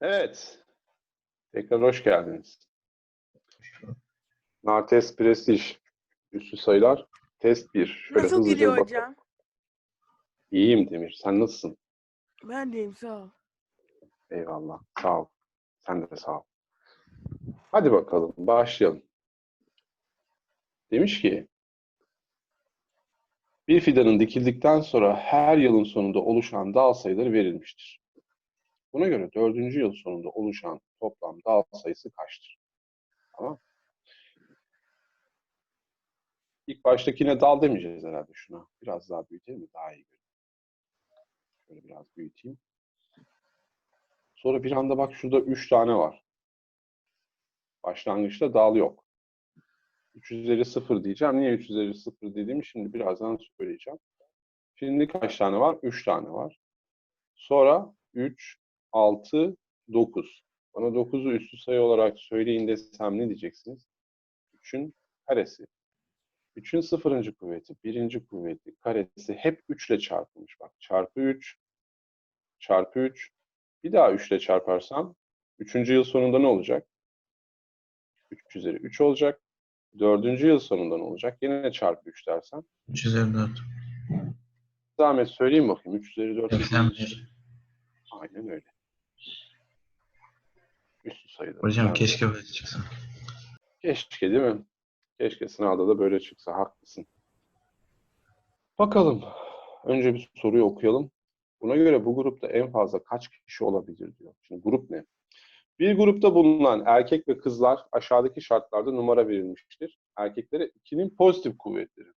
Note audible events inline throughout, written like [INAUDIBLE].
Evet. Tekrar hoş geldiniz. Nartes Prestige. Üstü sayılar. Test 1. Şöyle Nasıl hızlıca gidiyor bakalım. hocam? İyiyim Demir. Sen nasılsın? Ben deyim sağ ol. Eyvallah. Sağ ol. Sen de sağ ol. Hadi bakalım. Başlayalım. Demiş ki bir fidanın dikildikten sonra her yılın sonunda oluşan dal sayıları verilmiştir. Buna göre dördüncü yıl sonunda oluşan toplam dal sayısı kaçtır? Tamam. İlk baştakine dal demeyeceğiz herhalde şuna. Biraz daha büyütelim? Daha iyi görün. Şöyle biraz büyüteyim. Sonra bir anda bak şurada 3 tane var. Başlangıçta dal yok. 3 üzeri 0 diyeceğim. Niye 3 üzeri 0 dediğimi şimdi birazdan söyleyeceğim. Şimdi kaç tane var? 3 tane var. Sonra 3, 6, 9. Bana 9'u üstü sayı olarak söyleyin desem ne diyeceksiniz? 3'ün karesi. 3'ün sıfırıncı kuvveti, birinci kuvveti, karesi hep 3 ile çarpılmış. Bak çarpı 3, çarpı 3. Bir daha 3 ile çarparsam 3. yıl sonunda ne olacak? 3 üzeri 3 olacak. 4. yıl sonunda ne olacak? Yine çarpı 3 dersem. 3 üzeri 4. Zahmet söyleyeyim bakayım. 3 üzeri 4. 81. Aynen öyle. Sayıda. Hocam Yani- keşke böyle çıksa. Keşke değil mi? Keşke sınavda da böyle çıksa. Haklısın. Bakalım. Önce bir soruyu okuyalım. Buna göre bu grupta en fazla kaç kişi olabilir diyor. Şimdi grup ne? Bir grupta bulunan erkek ve kızlar aşağıdaki şartlarda numara verilmiştir. Erkeklere 2'nin pozitif kuvvetleri.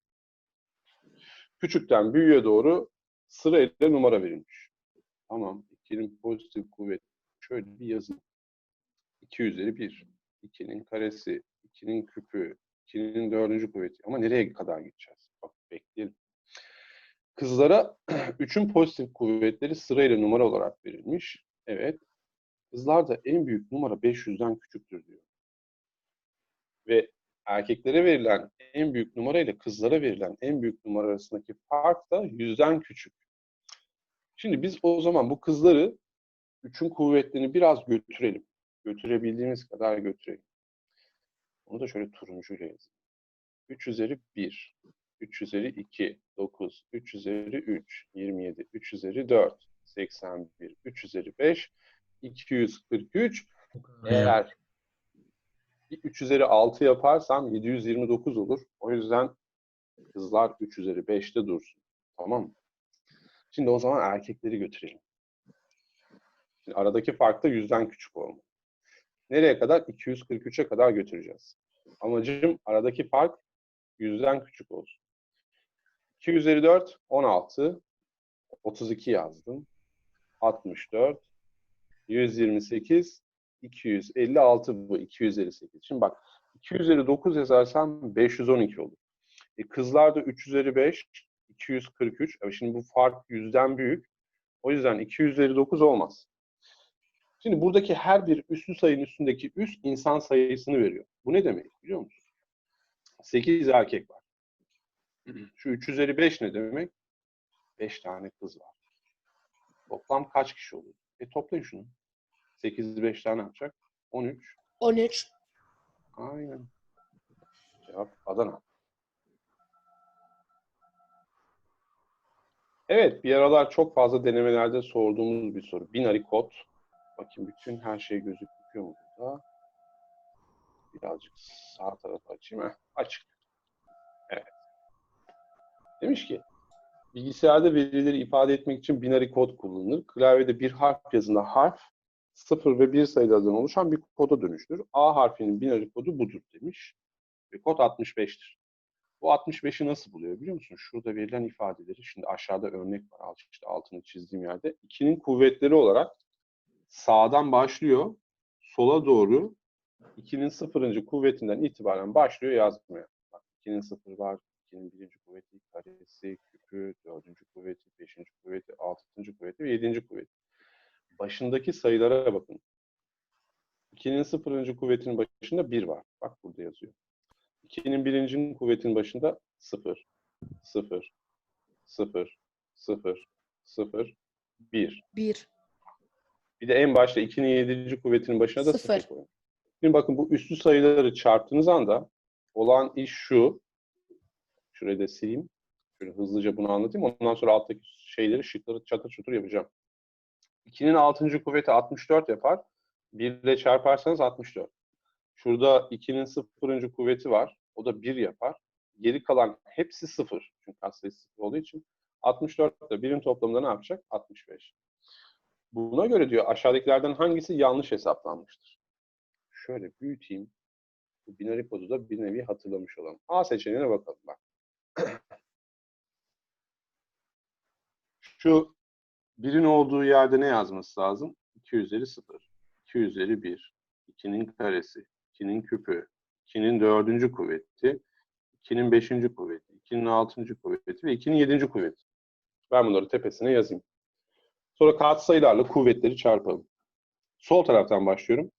Küçükten büyüğe doğru sırayla numara verilmiş. Tamam. 2'nin pozitif kuvveti. Şöyle bir yazın. 2 üzeri 1. 2'nin karesi, 2'nin küpü, 2'nin dördüncü kuvveti. Ama nereye kadar gideceğiz? Bak bekleyelim. Kızlara [CLEARS THROAT] 3'ün pozitif kuvvetleri sırayla numara olarak verilmiş. Evet. Kızlarda en büyük numara 500'den küçüktür diyor. Ve erkeklere verilen en büyük numara ile kızlara verilen en büyük numara arasındaki fark da 100'den küçük. Şimdi biz o zaman bu kızları 3'ün kuvvetlerini biraz götürelim. Götürebildiğimiz kadar götürelim. Onu da şöyle turuncuyla yazayım. 3 üzeri 1, 3 üzeri 2, 9, 3 üzeri 3, 27, 3 üzeri 4, 81, 3 üzeri 5, 243. Eğer bir 3 üzeri 6 yaparsam 729 olur. O yüzden kızlar 3 üzeri 5'te dursun. Tamam mı? Şimdi o zaman erkekleri götürelim. Şimdi aradaki fark da 100'den küçük olmalı. Nereye kadar? 243'e kadar götüreceğiz. Amacım aradaki fark 100'den küçük olsun. 2 üzeri 4, 16. 32 yazdım. 64. 128. 256 bu. 258. Şimdi bak 2 üzeri 9 yazarsam 512 olur. E, kızlarda 3 üzeri 5, 243. E, şimdi bu fark 100'den büyük. O yüzden 2 üzeri 9 olmaz. Şimdi buradaki her bir üslü sayının üstündeki üst insan sayısını veriyor. Bu ne demek biliyor musun? 8 erkek var. Şu 3 üzeri 5 ne demek? 5 tane kız var. Toplam kaç kişi olur? E toplayın şunu. 8 5 tane yapacak. 13. 13. Aynen. Cevap Adana. Evet, bir aralar çok fazla denemelerde sorduğumuz bir soru. Binary kod. Bakayım bütün her şey gözüküyor mu burada? Birazcık sağ tarafa açayım. Heh, açık. Evet. Demiş ki, bilgisayarda verileri ifade etmek için binary kod kullanılır. Klavyede bir harf yazında harf, 0 ve 1 sayılardan oluşan bir koda dönüştür. A harfinin binary kodu budur demiş. Ve kod 65'tir. Bu 65'i nasıl buluyor biliyor musun? Şurada verilen ifadeleri, şimdi aşağıda örnek var, işte altını çizdiğim yerde. 2'nin kuvvetleri olarak sağdan başlıyor, sola doğru 2'nin sıfırıncı kuvvetinden itibaren başlıyor yazmaya. Bak 2'nin sıfır var, 2'nin birinci kuvveti, karesi, küpü, dördüncü kuvveti, beşinci kuvveti, altıncı kuvveti ve yedinci kuvveti. Başındaki sayılara bakın. 2'nin sıfırıncı kuvvetinin başında 1 var. Bak burada yazıyor. 2'nin birincinin kuvvetinin başında 0, 0, 0, 0, 0, 1. 1. Bir de en başta 2'nin 7. kuvvetinin başına da Sıfır. 0 koyun. Şimdi bakın bu üslü sayıları çarptığınız anda olan iş şu. Şurayı da sileyim. Şöyle hızlıca bunu anlatayım. Ondan sonra alttaki şeyleri, şıkları çatır çutur yapacağım. 2'nin 6. kuvveti 64 yapar. 1 ile çarparsanız 64. Şurada 2'nin 0. kuvveti var. O da 1 yapar. Geri kalan hepsi 0. Çünkü katsayısı 0 olduğu için. 64 ile 1'in toplamında ne yapacak? 65. Buna göre diyor aşağıdakilerden hangisi yanlış hesaplanmıştır? Şöyle büyüteyim. Bu binary kodu da bir nevi hatırlamış olalım. A seçeneğine bakalım bak. [CLEARS THROAT] Şu birin olduğu yerde ne yazması lazım? 2 üzeri 0. 2 üzeri 1. 2'nin karesi. 2'nin küpü. 2'nin dördüncü kuvveti. 2'nin beşinci kuvveti. 2'nin altıncı kuvveti ve 2'nin yedinci kuvveti. Ben bunları tepesine yazayım. Sonra katsayılarla kuvvetleri çarpalım. Sol taraftan başlıyorum.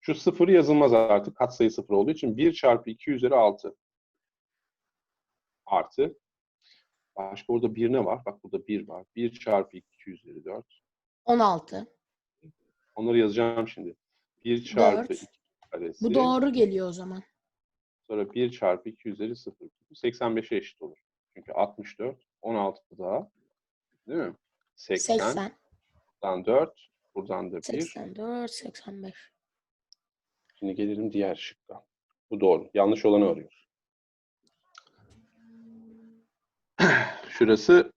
Şu sıfır yazılmaz artık katsayı sıfır olduğu için 1 çarpı 2 üzeri 6 artı başka orada bir ne var? Bak burada 1 var. 1 çarpı 2 üzeri 4. 16. Onları yazacağım şimdi. 1 çarpı Dört. 2 karesi. Bu doğru geliyor o zaman. Sonra 1 çarpı 2 üzeri 0. Bu 85'e eşit olur. Çünkü 64, 16 daha. Değil mi? 80. 80. Buradan 4. Buradan da 1. 84, 85. Şimdi gelelim diğer şıkka. Bu doğru. Yanlış olanı arıyoruz. [CLEARS THROAT] Şurası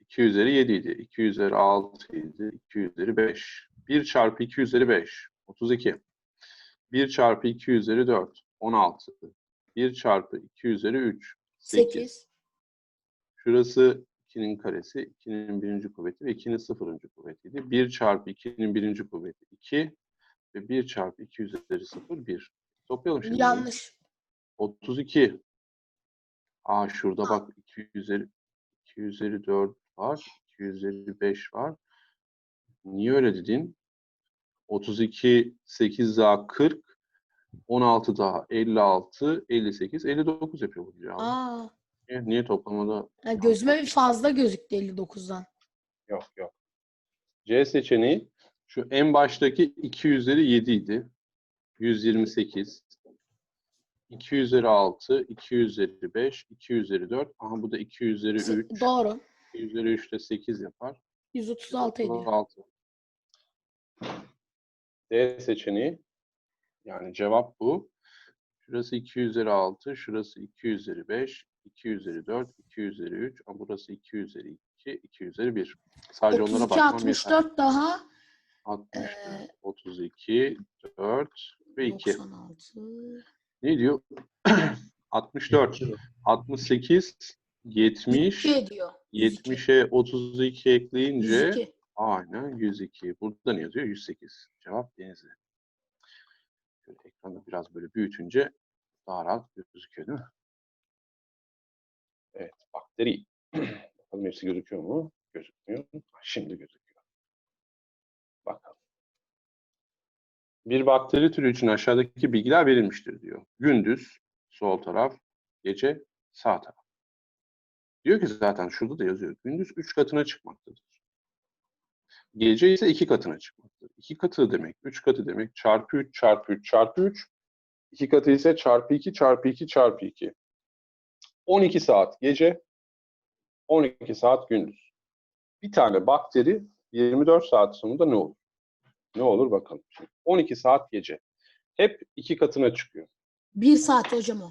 2 üzeri 7 idi. 2 üzeri 6 idi. 2 üzeri 5. 1 çarpı 2 üzeri 5. 32. 1 çarpı 2 üzeri 4. 16. 1 çarpı 2 üzeri 3. 8. 8. Şurası 2'nin karesi, 2'nin birinci kuvveti ve 2'nin sıfırıncı kuvvetiydi. 1 çarpı 2'nin birinci kuvveti 2 ve 1 çarpı 2 üzeri 0, 1. Toplayalım şimdi. Yanlış. 32. Aa şurada bak 2 üzeri 2 üzeri 4 var. 2 üzeri 5 var. Niye öyle dedin? 32 8 daha 40 16 daha 56 58 59 yapıyor bu cevabı. Aa, Niye, niye toplamada ha, gözüme bir fazla gözüktü 59'dan. Yok yok. C seçeneği şu en baştaki 2 üzeri 7 idi. 128. 2 üzeri 6, 2 üzeri 5, 2 üzeri 4. Aha bu da 2 üzeri Se- 3. Doğru. 2 üzeri 3 de 8 yapar. 136 ediyor. 36. D seçeneği. Yani cevap bu. Şurası 2 üzeri 6, şurası 2 üzeri 5, 2 üzeri 4, 2 üzeri 3. Ama burası 2 üzeri 2, 2 üzeri 1. Sadece onlara 32, bakmam yeter. 64 daha 64, Ee, 32, 4 ve 2. 96. Ne diyor? 64, 68, 70, 2 ediyor. 70'e 32 ekleyince 102. aynen 102. Burada ne yazıyor? 108. Cevap Denizli. Şöyle ekranda biraz böyle büyütünce daha rahat gözüküyor değil mi? Evet, bakteri. [CLEARS THROAT] Bakalım hepsi gözüküyor mu? Gözükmüyor. Şimdi gözüküyor. Bakalım. Bir bakteri türü için aşağıdaki bilgiler verilmiştir diyor. Gündüz sol taraf, gece sağ taraf. Diyor ki zaten şurada da yazıyor. Gündüz 3 katına çıkmaktadır. Gece ise 2 katına çıkmaktadır. 2 katı demek, 3 katı demek. Çarpı 3 çarpı 3 çarpı 3. 2 katı ise çarpı 2 çarpı 2 çarpı 2. 12 saat gece, 12 saat gündüz. Bir tane bakteri 24 saat sonunda ne olur? Ne olur bakalım. Şimdi 12 saat gece. Hep iki katına çıkıyor. 1 saat hocam o.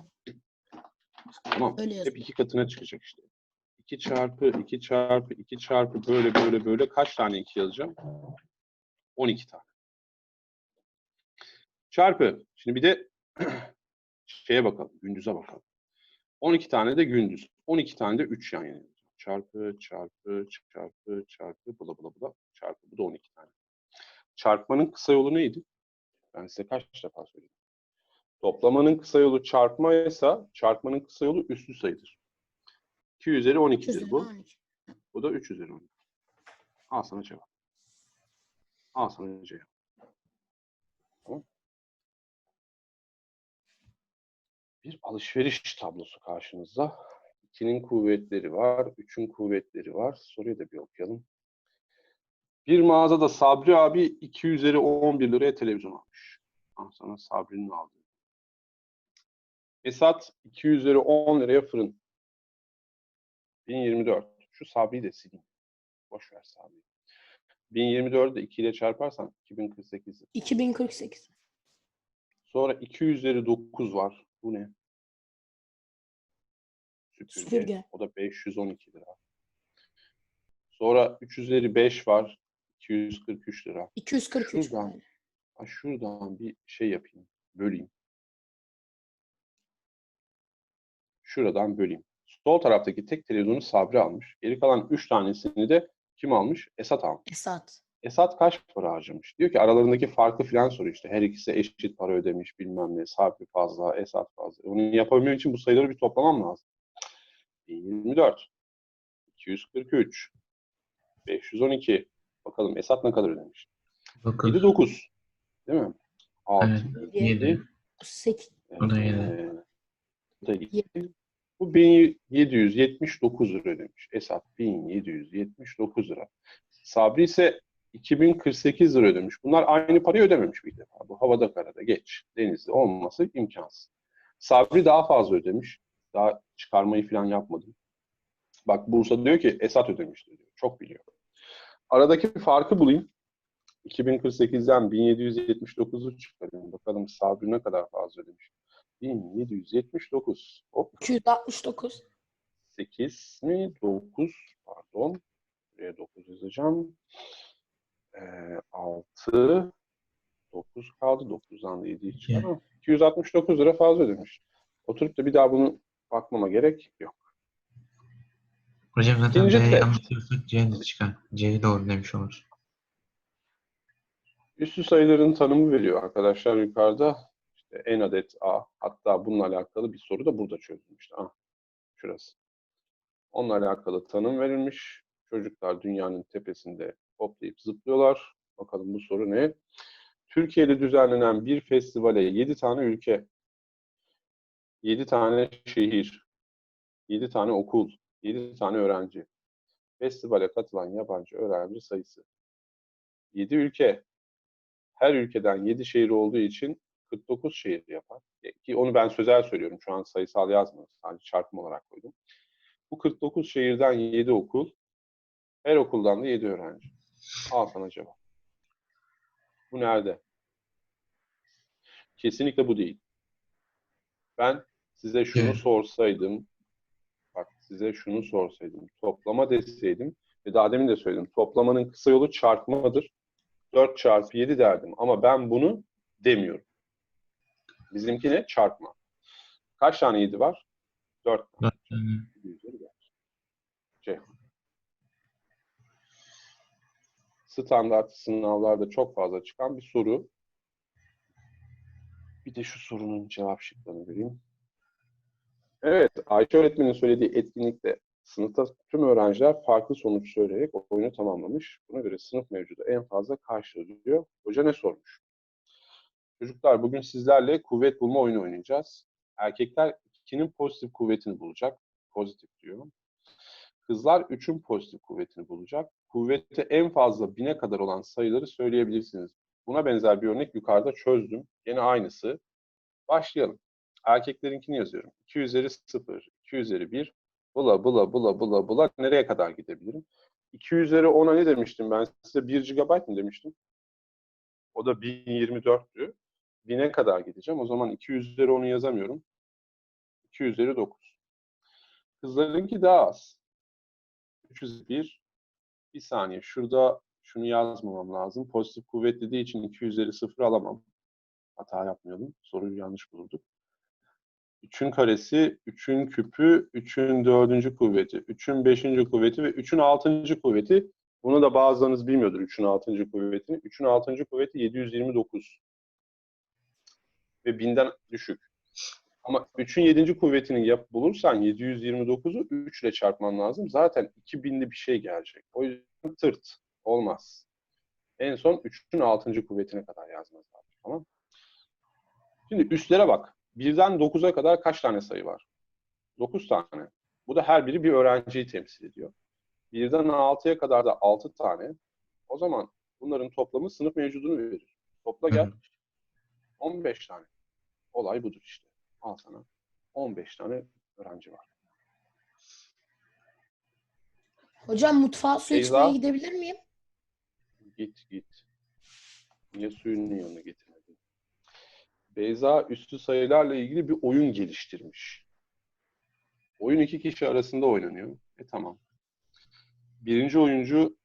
Tamam. Öyle yazıyor. Hep iki katına çıkacak işte. 2 çarpı 2 çarpı 2 çarpı böyle böyle böyle kaç tane 2 yazacağım? 12 tane. Çarpı. Şimdi bir de [CLEARS THROAT] şeye bakalım. Gündüze bakalım. 12 tane de gündüz. 12 tane de 3 yan yana. Çarpı çarpı çarpı çarpı bula bula bula çarpı. Bu da 12 tane. Çarpmanın kısa yolu neydi? Ben size kaç defa söyledim. Toplamanın kısa yolu çarpma ise çarpmanın kısa yolu üslü sayıdır. 2 üzeri 12'dir bu. 12. Bu da 3 üzeri 12. Al sana cevap. Al sana cevap. Bir alışveriş tablosu karşınızda. 2'nin kuvvetleri var, 3'ün kuvvetleri var. Soruyu da bir okuyalım. Bir mağazada Sabri abi 2 üzeri 11 liraya televizyon almış. Al sana Sabri'nin aldığı. Esat 2 üzeri 10 liraya fırın. 1024. Şu Sabri'yi de sileyim. Boş ver Sabri'yi. 1024'ü de 2 ile çarparsan 2048. 2048. Sonra 2 üzeri 9 var. Bu ne? Süpürge. Süpürge. O da 512 lira. Sonra 3 üzeri 5 var. 243 lira. 243. Şuradan. Ha, şuradan bir şey yapayım. Böleyim. Şuradan böleyim. Sol taraftaki tek televizyonu Sabri almış. Geri kalan 3 tanesini de kim almış? Esat almış. Esat. Esat kaç para harcamış? Diyor ki aralarındaki farkı filan soruyor işte. Her ikisi eşit para ödemiş bilmem ne. Sabri fazla, Esat fazla. Onu yapabilmem için bu sayıları bir toplamam lazım. 1024, 243, 512. Bakalım Esat ne kadar ödemiş? 9. 7, 9. Değil mi? 6, Evet. 7, 7. 8. O da yedi. Ee, bu da yedi. Bu 1779 lira ödemiş. Esat 1779 lira. Sabri ise 2048 lira ödemiş. Bunlar aynı parayı ödememiş bir defa. Bu havada karada geç. Denizde olması imkansız. Sabri daha fazla ödemiş. Daha çıkarmayı falan yapmadım. Bak Bursa diyor ki Esat ödemiştir diyor. Çok biliyor. Aradaki farkı bulayım. 2048'den 1779'u çıkarıyorum. Bakalım Sabri ne kadar fazla ödemiş. 1779. Hop. 269. 8 mi? 9 pardon. Buraya 9 yazacağım. Ee, 6 9 kaldı. 9'dan da 7'yi çıkarım. 269 lira fazla ödemiş. Oturup da bir daha bunu bakmama gerek yok. Hocam zaten İkinci C'yi test. anlatıyorsak C de çıkar. C'yi doğru demiş olur. Üstü sayıların tanımı veriyor arkadaşlar yukarıda. İşte en adet A. Hatta bununla alakalı bir soru da burada çözülmüştü. Ah, şurası. Onunla alakalı tanım verilmiş. Çocuklar dünyanın tepesinde hoplayıp zıplıyorlar. Bakalım bu soru ne? Türkiye'de düzenlenen bir festivale 7 tane ülke, 7 tane şehir, 7 tane okul, 7 tane öğrenci. Festivale katılan yabancı öğrenci sayısı. 7 ülke, her ülkeden 7 şehir olduğu için 49 şehir yapar. Ki onu ben sözel söylüyorum. Şu an sayısal yazmıyorum. Sadece çarpım olarak koydum. Bu 49 şehirden 7 okul, her okuldan da 7 öğrenci. Al sana cevap. Bu nerede? Kesinlikle bu değil. Ben size şunu Evet. sorsaydım, bak size şunu sorsaydım, toplama deseydim ve daha demin de söyledim, toplamanın kısa yolu çarpmadır. 4 çarpı 7 derdim ama ben bunu demiyorum. Bizimki ne? Çarpma. Kaç tane 7 var? 4 tane. Dört tane. Üzeri gelir. Ceyhun. Standart sınavlarda çok fazla çıkan bir soru. Bir de şu sorunun cevap şıklarını vereyim. Evet, Ayşe öğretmenin söylediği etkinlikte sınıfta tüm öğrenciler farklı sonuç söyleyerek oyunu tamamlamış. Buna göre sınıf mevcudu en fazla kaç diyor. Hoca ne sormuş? Çocuklar bugün sizlerle kuvvet bulma oyunu oynayacağız. Erkekler 2'nin pozitif kuvvetini bulacak. Pozitif diyor. Kızlar 3'ün pozitif kuvvetini bulacak. Kuvveti en fazla 1000'e kadar olan sayıları söyleyebilirsiniz. Buna benzer bir örnek yukarıda çözdüm. Yine aynısı. Başlayalım. Erkeklerinkini yazıyorum. 2 üzeri 0, 2 üzeri 1. Bula bula bula bula bula nereye kadar gidebilirim? 2 üzeri 10'a ne demiştim ben size? 1 GB mı demiştim? O da 1024'tü. 1000'e kadar gideceğim. O zaman 2 üzeri 10'u yazamıyorum. 2 üzeri 9. Kızlarınki daha az. 301. Bir saniye. Şurada şunu yazmamam lazım. Pozitif kuvvet dediği için 2 üzeri 0 alamam. Hata yapmayalım. Soruyu yanlış bulurduk. 3'ün karesi, 3'ün küpü, 3'ün dördüncü kuvveti, 3'ün beşinci kuvveti ve 3'ün altıncı kuvveti. Bunu da bazılarınız bilmiyordur 3'ün altıncı kuvvetini. 3'ün altıncı kuvveti 729. Ve 1000'den düşük. Ama 3'ün 7. kuvvetini yap bulursan 729'u 3 ile çarpman lazım. Zaten 2000'li bir şey gelecek. O yüzden tırt. Olmaz. En son 3'ün 6. kuvvetine kadar yazmanız lazım. Tamam Şimdi üstlere bak. 1'den 9'a kadar kaç tane sayı var? 9 tane. Bu da her biri bir öğrenciyi temsil ediyor. 1'den 6'ya kadar da 6 tane. O zaman bunların toplamı sınıf mevcudunu verir. Topla gel. Hı. 15 tane. Olay budur işte. Al sana. 15 tane öğrenci var. Hocam mutfağa su içmeye gidebilir miyim? Git git. Niye suyunun yanına getirmedin? Beyza üstü sayılarla ilgili bir oyun geliştirmiş. Oyun iki kişi arasında oynanıyor. E tamam. Birinci oyuncu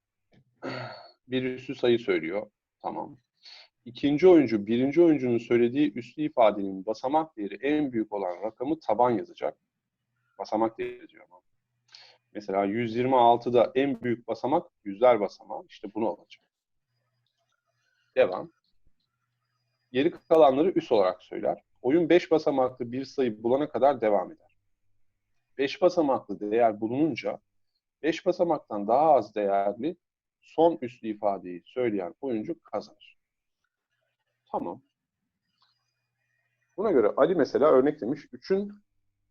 [CLEARS THROAT] bir üstü sayı söylüyor. Tamam. İkinci oyuncu, birinci oyuncunun söylediği üslü ifadenin basamak değeri en büyük olan rakamı taban yazacak. Basamak değeri diyor ama. Mesela 126'da en büyük basamak yüzler basamağı. İşte bunu alacak. Devam. Geri kalanları üs olarak söyler. Oyun 5 basamaklı bir sayı bulana kadar devam eder. 5 basamaklı değer bulununca 5 basamaktan daha az değerli son üslü ifadeyi söyleyen oyuncu kazanır. Tamam. Buna göre Ali mesela örnek demiş 3'ün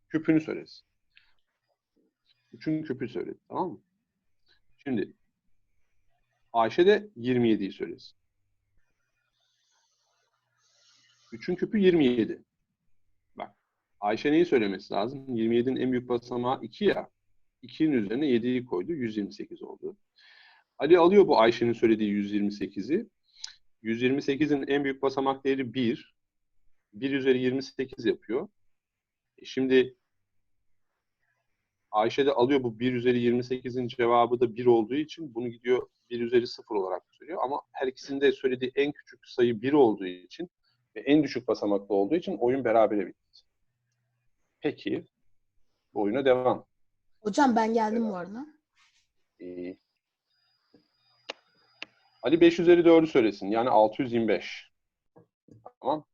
küpünü söylesin. 3'ün küpü söyledi. Tamam mı? Şimdi Ayşe de 27'yi söylesin. 3'ün küpü 27. Bak. Ayşe neyi söylemesi lazım? 27'nin en büyük basamağı 2 ya. 2'nin üzerine 7'yi koydu. 128 oldu. Ali alıyor bu Ayşe'nin söylediği 128'i. 128'in en büyük basamak değeri 1. 1 üzeri 28 yapıyor. E şimdi Ayşe de alıyor bu 1 üzeri 28'in cevabı da 1 olduğu için bunu gidiyor 1 üzeri 0 olarak söylüyor. Ama her ikisinde söylediği en küçük sayı 1 olduğu için ve en düşük basamaklı olduğu için oyun berabere bitti. Peki, bu oyuna devam. Hocam ben geldim bu arada. Ee, Ali 5 üzeri 4'ü söylesin. Yani 625. Tamam.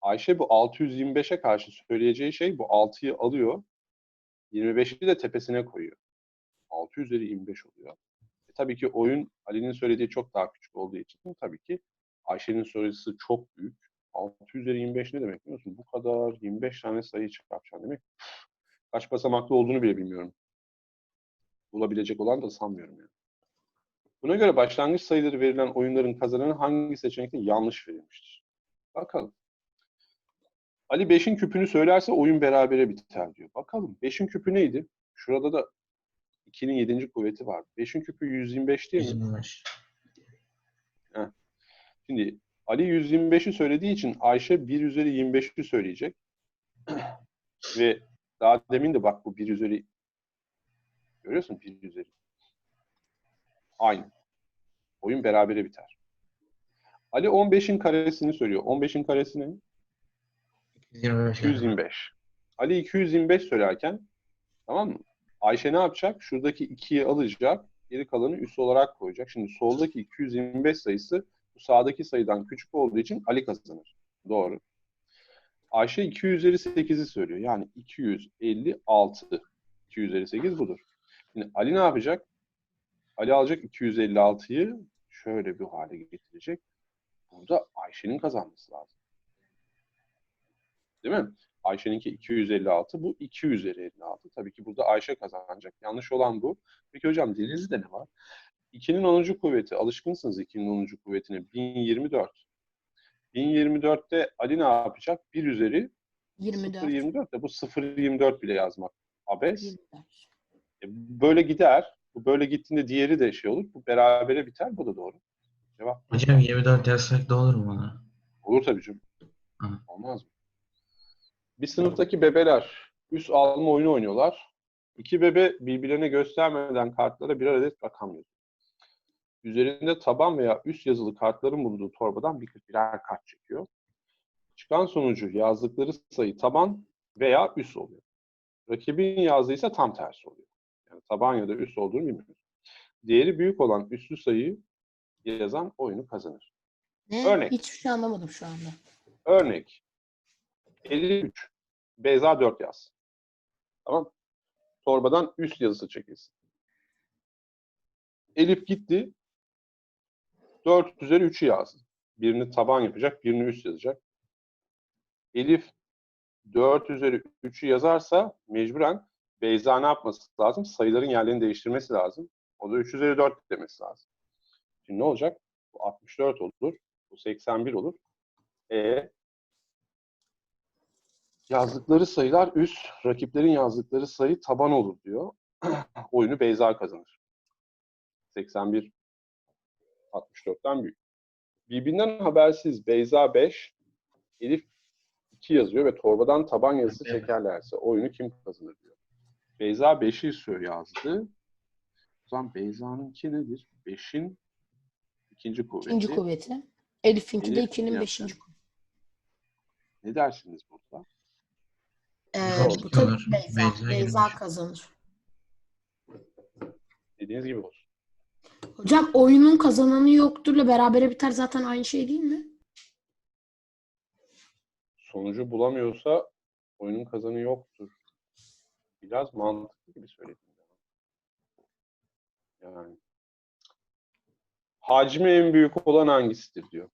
Ayşe bu 625'e karşı söyleyeceği şey bu 6'yı alıyor. 25'i de tepesine koyuyor. 6 üzeri 25 oluyor. E, tabii ki oyun Ali'nin söylediği çok daha küçük olduğu için tabii ki Ayşe'nin söylediği çok büyük. 6 üzeri 25 ne demek biliyor musun? Bu kadar 25 tane sayı çıkartacaksın demek. Kaç basamaklı olduğunu bile bilmiyorum. Bulabilecek olan da sanmıyorum yani. Buna göre başlangıç sayıları verilen oyunların kazananı hangi seçenekte yanlış verilmiştir? Bakalım. Ali 5'in küpünü söylerse oyun berabere biter diyor. Bakalım 5'in küpü neydi? Şurada da 2'nin 7. kuvveti var. 5'in küpü 125 değil mi? 125. Şimdi Ali 125'i söylediği için Ayşe 1 üzeri 25'i söyleyecek. [CLEARS THROAT] Ve daha demin de bak bu 1 üzeri görüyorsun 1 üzeri. Aynı. Oyun berabere biter. Ali 15'in karesini söylüyor. 15'in karesi ne? 225. 225. Ali 225 söylerken tamam mı? Ayşe ne yapacak? Şuradaki 2'yi alacak. Geri kalanı üst olarak koyacak. Şimdi soldaki 225 sayısı bu sağdaki sayıdan küçük olduğu için Ali kazanır. Doğru. Ayşe 2 üzeri 8'i söylüyor. Yani 256. 2 üzeri 8 budur. Şimdi Ali ne yapacak? Ali alacak 256'yı şöyle bir hale getirecek. Burada Ayşe'nin kazanması lazım. Değil mi? Ayşe'ninki 256, bu 2 üzeri 56. Tabii ki burada Ayşe kazanacak. Yanlış olan bu. Peki hocam Denizli'de ne var? 2'nin 10. kuvveti, alışkınsınız 2'nin 10. kuvvetine. 1024. 1024'te Ali ne yapacak? 1 üzeri 24. 0.24 de bu 0.24 bile yazmak abes. 24. E, Böyle gider. Bu böyle gittiğinde diğeri de şey olur. Bu berabere biter. Bu da doğru. Cevap Hocam 24 yazsak da olur mu bana? olur tabii canım. Hı. Olmaz mı? Bir sınıftaki bebeler üst alma oyunu oynuyorlar. İki bebe birbirlerine göstermeden kartlara birer adet rakam yazıyor. Üzerinde taban veya üst yazılı kartların bulunduğu torbadan bir birer kart çekiyor. Çıkan sonucu yazdıkları sayı taban veya üst oluyor. Rakibin yazdığı ise tam tersi oluyor. Yani taban ya da üst olduğunu bilmiyoruz. Değeri büyük olan üstlü sayıyı yazan oyunu kazanır. Ne? Örnek. Hiçbir şey anlamadım şu anda. Örnek 53. Beyza 4 yaz. Tamam. Torbadan üst yazısı çekilsin. Elif gitti. 4 üzeri 3'ü yazdı. Birini taban yapacak, birini üst yazacak. Elif 4 üzeri 3'ü yazarsa mecburen Beyza ne yapması lazım? Sayıların yerlerini değiştirmesi lazım. O da 3 üzeri 4 demesi lazım. Şimdi ne olacak? Bu 64 olur. Bu 81 olur. E yazdıkları sayılar üst, rakiplerin yazdıkları sayı taban olur diyor. [CLEARS THROAT] Oyunu Beyza kazanır. 81 64'ten büyük. Birbirinden habersiz Beyza 5, Elif 2 yazıyor ve torbadan taban yazısı çekerlerse oyunu kim kazanır diyor. Beyza 5'i istiyor yazdı. O zaman Beyza'nınki nedir? 5'in ikinci kuvveti. İkinci kuvveti. Elif'inki de Elif ikinin yaptı. beşinci kuvveti. Ne dersiniz burada? Ee, bu tabii. Beyza. Beyza Beyza, kazanır. Dediğiniz gibi olsun. Hocam oyunun kazananı yokturla berabere biter zaten aynı şey değil mi? Sonucu bulamıyorsa oyunun kazanı yoktur. Biraz mantıklı gibi söyledim. ya. Yani hacmi en büyük olan hangisidir diyor.